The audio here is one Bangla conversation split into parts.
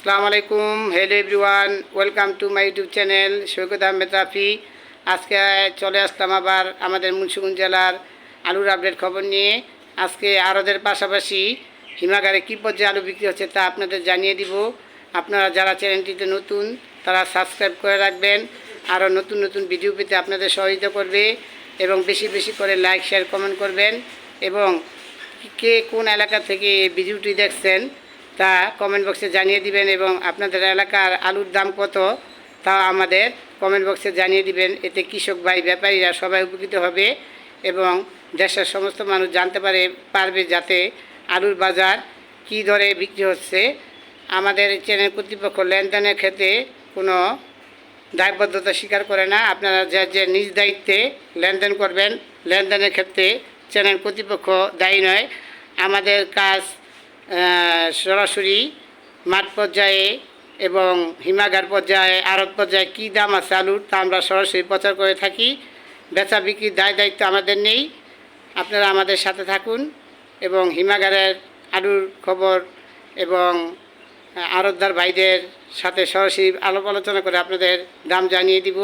আসসালামু আলাইকুম। Hello everyone welcome to my YouTube channel Saikat Ahmed Rafi আজকে চলে আসলাম আবার আমাদের মুন্সিগঞ্জ জেলার আলুর আপডেট খবর নিয়ে। আজকে আরদের পাশাপাশি হিমাগারে কী পর্যায়ে আলু বিক্রি হচ্ছে তা আপনাদের জানিয়ে দিব। আপনারা যারা চ্যানেলটিতে নতুন, তারা সাবস্ক্রাইব করে রাখবেন। আরও নতুন নতুন ভিডিও পেতে আপনাদের সহযোগিতা করবে এবং বেশি বেশি করে লাইক শেয়ার কমেন্ট করবেন। এবং কে কোন এলাকা থেকে এই ভিডিওটি দেখছেন তা কমেন্ট বক্সে জানিয়ে দিবেন এবং আপনাদের এলাকার আলুর দাম কত, তা আমাদের কমেন্ট বক্সে জানিয়ে দিবেন। এতে কৃষক ভাই, ব্যাপারীরা সবাই উপকৃত হবে এবং দেশের সমস্ত মানুষ জানতে পারে, পারবে যাতে আলুর বাজার কী দরে বিক্রি হচ্ছে। আমাদের চ্যানেল কর্তৃপক্ষ লেনদেনের ক্ষেত্রে কোনো দায়বদ্ধতা স্বীকার করে না। আপনারা যে যে নিজ দায়িত্বে লেনদেন করবেন, লেনদেনের ক্ষেত্রে চ্যানেল কর্তৃপক্ষ দায়ী নয়। আমাদের কাজ সরাসরি মাঠ পর্যায়ে এবং হিমাগার পর্যায়ে, আড়ত পর্যায়ে কী দাম আছে আলুর তা আমরা সরাসরি প্রচার করে থাকি। বেচা বিক্রির দায় দায়িত্ব আমাদের নেই। আপনারা আমাদের সাথে থাকুন এবং হিমাগারের আলুর খবর এবং আরতদার ভাইদের সাথে সরাসরি আলাপ আলোচনা করে আপনাদের দাম জানিয়ে দিব।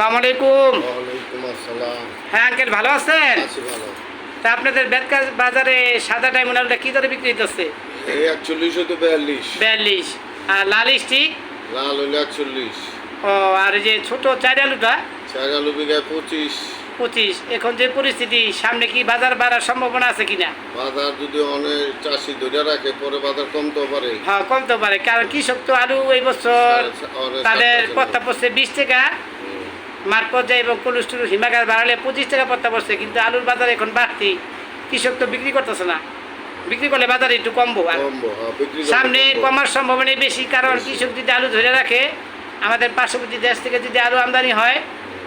আসসালামু আলাইকুম। হ্যাঁ আঙ্কেল ভালো আছেন? ভালো। তা আপনাদের বেদকাজ বাজারে সাদা ডায়মন্ড আলুটা কী দরে বিক্রি হচ্ছে এই একচল্লিশ হতে বিয়াল্লিশ। বিয়াল্লিশ। আর লাল স্টিক লাল হইলে একচল্লিশ। ও আর যে ছোটো চার আলুটা? চার আলু বিঘায় পঁচিশ। পঁচিশ। এখন যে পরিস্থিতি সামনে কি বাজার বাড়ার সম্ভাবনা আছে কিনা? বাজার যদি অনেক চাষি ধরে রাখে পরে বাজার কমতেও পারে। হ্যাঁ কমতে পারে। কারণ কৃষক তো আলু এই বছর তাদের পত্তা পড়ছে বিশ টাকা। হুম, মাঠ পর্যায়ে এবং কোলেস্ট্রল হিমাগার বাড়ালে পঁচিশ টাকা পত্তা পড়ছে কিন্তু আলুর বাজার এখন বাড়তি। কৃষক তো বিক্রি করতেছে না। বিক্রি করলে বাজারে একটু কমবো আর হ্যাঁ, সামনে কমার সম্ভাবনাই বেশি কারণ কৃষক যদি আলু ধরে রাখে আমাদের পার্শ্ববর্তী দেশ থেকে যদি আলু আমদানি হয়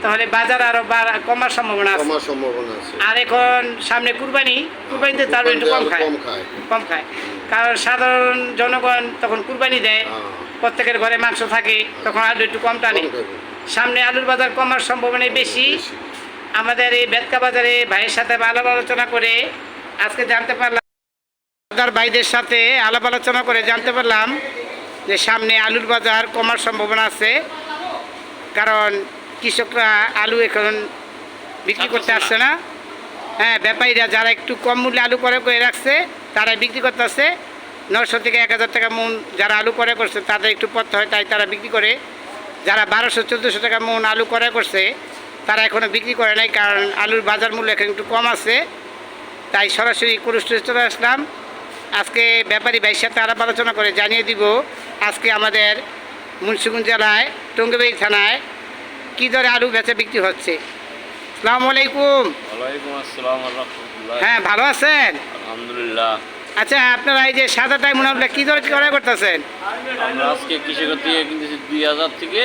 তাহলে বাজার আরও বাড়া- কমার সম্ভাবনা আছে। সম্ভাবনা আর এখন সামনে কুরবানি কুরবানিতে তার একটু কম খায়। কম খায়। কম খায়। কারণ সাধারণ জনগণ তখন কুরবানি দেয় হ্যাঁ, প্রত্যেকের ঘরে মাংস থাকে তখন আলু একটু কম টানে। সামনে আলুর বাজার কমার সম্ভাবনাই বেশি। আমাদের এই বেদকা বাজারে ভাইয়ের সাথে আলাপ আলোচনা করে আজকে জানতে পারলাম ভাইদের সাথে আলাপ আলোচনা করে জানতে পারলাম যে সামনে আলুর বাজার কমার সম্ভাবনা আছে। কারণ কৃষকরা আলু এখন বিক্রি করতে আসছে না। হ্যাঁ ব্যাপারীরা যারা একটু কম মূল্যে আলু করে করে রাখছে তারা বিক্রি করতে আসছে নশো থেকে এক হাজার টাকা মূল যারা আলু করে করছে তাদের একটু পড়তে হয় তাই তারা বিক্রি করে। যারা বারোশো চোদ্দোশো টাকা মন আলু করে করছে তারা এখনও বিক্রি করে নাই কারণ আলুর বাজার মূল্য এখন একটু কম আছে। তাই সরাসরি কুরুষ্টে চলে আসলাম। আজকে ব্যাপারী ভাইয়ের সাথে আলাপ আলোচনা করে জানিয়ে দিব আজকে আমাদের মুন্সিগঞ্জ জেলায় টঙ্গিবাড়ি থানায় কী দরে আলু বেচা বিক্রি হচ্ছে। আসসালামু আলাইকুম। ওয়ালাইকুম আসসালাম হ্যাঁ ভালো আছেন? আলহামদুলিল্লাহ। আচ্ছা আপনারা এই যে সাদা টাইম আপনারা কী দরে ক্রয় করতেছেন? আমরা আজকে কৃষকের থেকে কিনতেছি দুই হাজার থেকে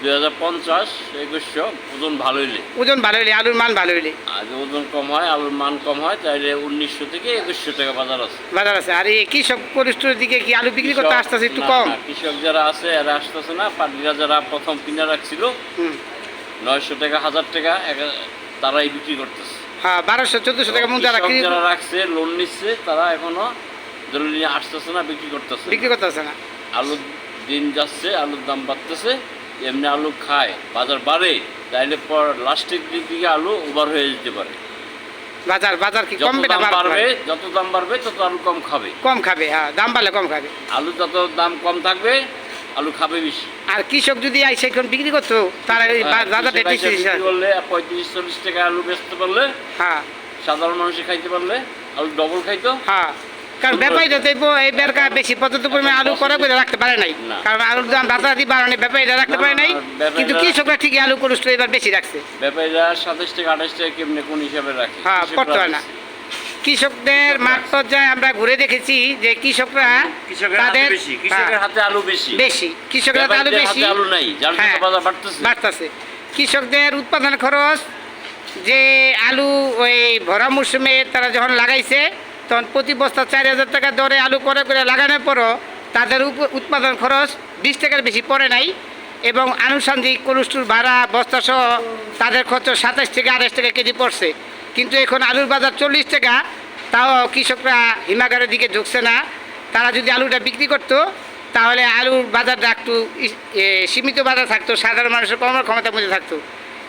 দুই হাজার পঞ্চাশ একুশশো ওজন ভালো হইলে ওজন ভালো হইলে আলুর মান ভালো হইলে আর ওজন কম হয় আলুর মান কম হয় তাহলে উনিশশো থেকে একুশশো টাকা বাজার আছে। বাজার আছে। আর এই কৃষক পরিস্থিতির দিকে কি আলু বিক্রি করতে আসতেছে একটু কম? কৃষক যারা আছে এরা আসতেছে না। পার্টিরা যারা প্রথম কিনে রাখছিল। নয়শো টাকা হাজার টাকা তারাই বিক্রি করতেছে। হ্যাঁ বারোশো চোদ্দোশো টাকা মন যারা যারা রাখছে লোন নিচ্ছে তারা এখনও ধরে নিয়ে আসতেছে না বিক্রি করতেছে বিক্রি করতেছে না। আলুর দিন যাচ্ছে আলুর দাম বাড়তেছে এমনি আলু খায় বাজার বাড়ে তাইলে পর লাস্টের দিক থেকে আলু ওভার হয়ে যেতে পারে। বাজার বাজার কি কমবে না? বাড়বে যত দাম বাড়বে তত আলু কম খাবে। কম খাবে হ্যাঁ দাম বাড়লে কম খাবে। আলু যত দাম কম থাকবে আলু খাবে বেশি। আর কৃষক যদি আইসে এখন বিক্রি করতো তারা বিক্রি করলে পঁয়ত্রিশ চল্লিশ টাকা আলু বেচতে পারলে হ্যাঁ। সাধারণ মানুষে খাইতে পারলে আলু ডবল খাইতো। হ্যাঁ। কারণ ব্যাপারীরা দেখব এই বেরকা বেশি পর্যাপ্ত পরিমাণে আলু করে করে রাখতে পারে নাই। কারণ আলুর দাম রাতারাতি বাড়ানো ব্যাপারীরা রাখতে পারে নাই। কিন্তু কৃষকরা ঠিকই আলু এবার বেশি রাখছে। ব্যাপারীরা সাতাশ টাকা আঠাশ টাকা কেমনে কোন হিসাবে রাখে? হ্যাঁ, করতে হয় না। কৃষকদের মাঠ পর্যায়ে আমরা ঘুরে দেখেছি যে কৃষকরা তাদের বেশি কৃষকের হাতে আলু বেশি। বেশি কৃষকরা আলু বেশি আলু নাই হ্যাঁ, বাড়তেছে। কৃষকদের উৎপাদন খরচ যে আলু ওই ভরা মৌসুমে তারা যখন লাগাইছে তখন প্রতি বস্তা চার হাজার টাকা দরে আলু করে করে লাগানোর পরও তাদের উৎপাদন খরচ বিশ টাকার বেশি পড়ে নাই এবং আনুষঙ্গিক কোলেস্ট্রল ভাড়া বস্তা সহ তাদের খরচ সাতাশ থেকে আঠাশ টাকা কেজি পড়ছে। কিন্তু এখন আলুর বাজার চল্লিশ টাকা, তাও কৃষকরা হিমাগারের দিকে ঝুঁকছে না। তারা যদি আলুটা বিক্রি করতো, তাহলে আলুর বাজারটা একটু সীমিত বাজার থাকতো, সাধারণ মানুষের কমার ক্ষমতার মধ্যে থাকতো।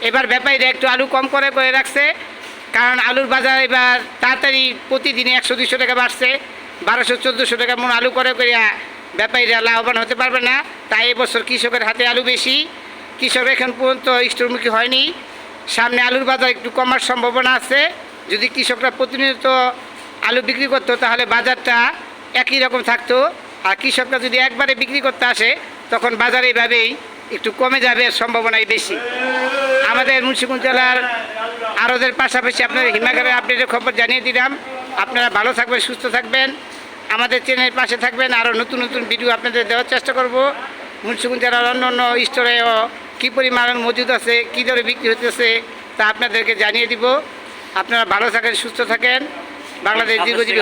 এবার ব্যাপারীরা একটু আলু কম করে করে রাখছে, কারণ আলুর বাজার এবার তাড়াতাড়ি প্রতিদিনে একশো দুশো টাকা বাড়ছে, বারোশো, চোদ্দোশো টাকা মন আলু করে করে ব্যাপারীরা লাভবান হতে পারবে না। তাই এবছর কৃষকের হাতে আলু বেশি। কৃষক এখন পর্যন্ত স্টোরমুখী হয়নি। সামনে আলুর বাজার একটু কমার সম্ভাবনা আছে। যদি কৃষকরা প্রতিনিয়ত আলু বিক্রি করতো, তাহলে বাজারটা একই রকম থাকতো। আর কৃষকরা যদি একবারে বিক্রি করতে আসে, তখন বাজার এইভাবেই একটু কমে যাবে সম্ভাবনাই বেশি। আমাদের মুন্সিগঞ্জ জেলার আরদের পাশাপাশি আপনাদের হিমাগারের আপডেটের খবর জানিয়ে দিলাম। আপনারা ভালো থাকবেন, সুস্থ থাকবেন। আমাদের চ্যানেলের পাশে থাকবেন। আরও নতুন নতুন ভিডিও আপনাদের দেওয়ার চেষ্টা করব। মুন্সিগঞ্জ জেলার অন্য অন্য স্টোরেও কী পরিমাণ মজুদ আছে কী দরে বিক্রি হতেছে তা আপনাদেরকে জানিয়ে দিব। আপনারা ভালো থাকেন সুস্থ থাকেন। বাংলাদেশ দীর্ঘজীবী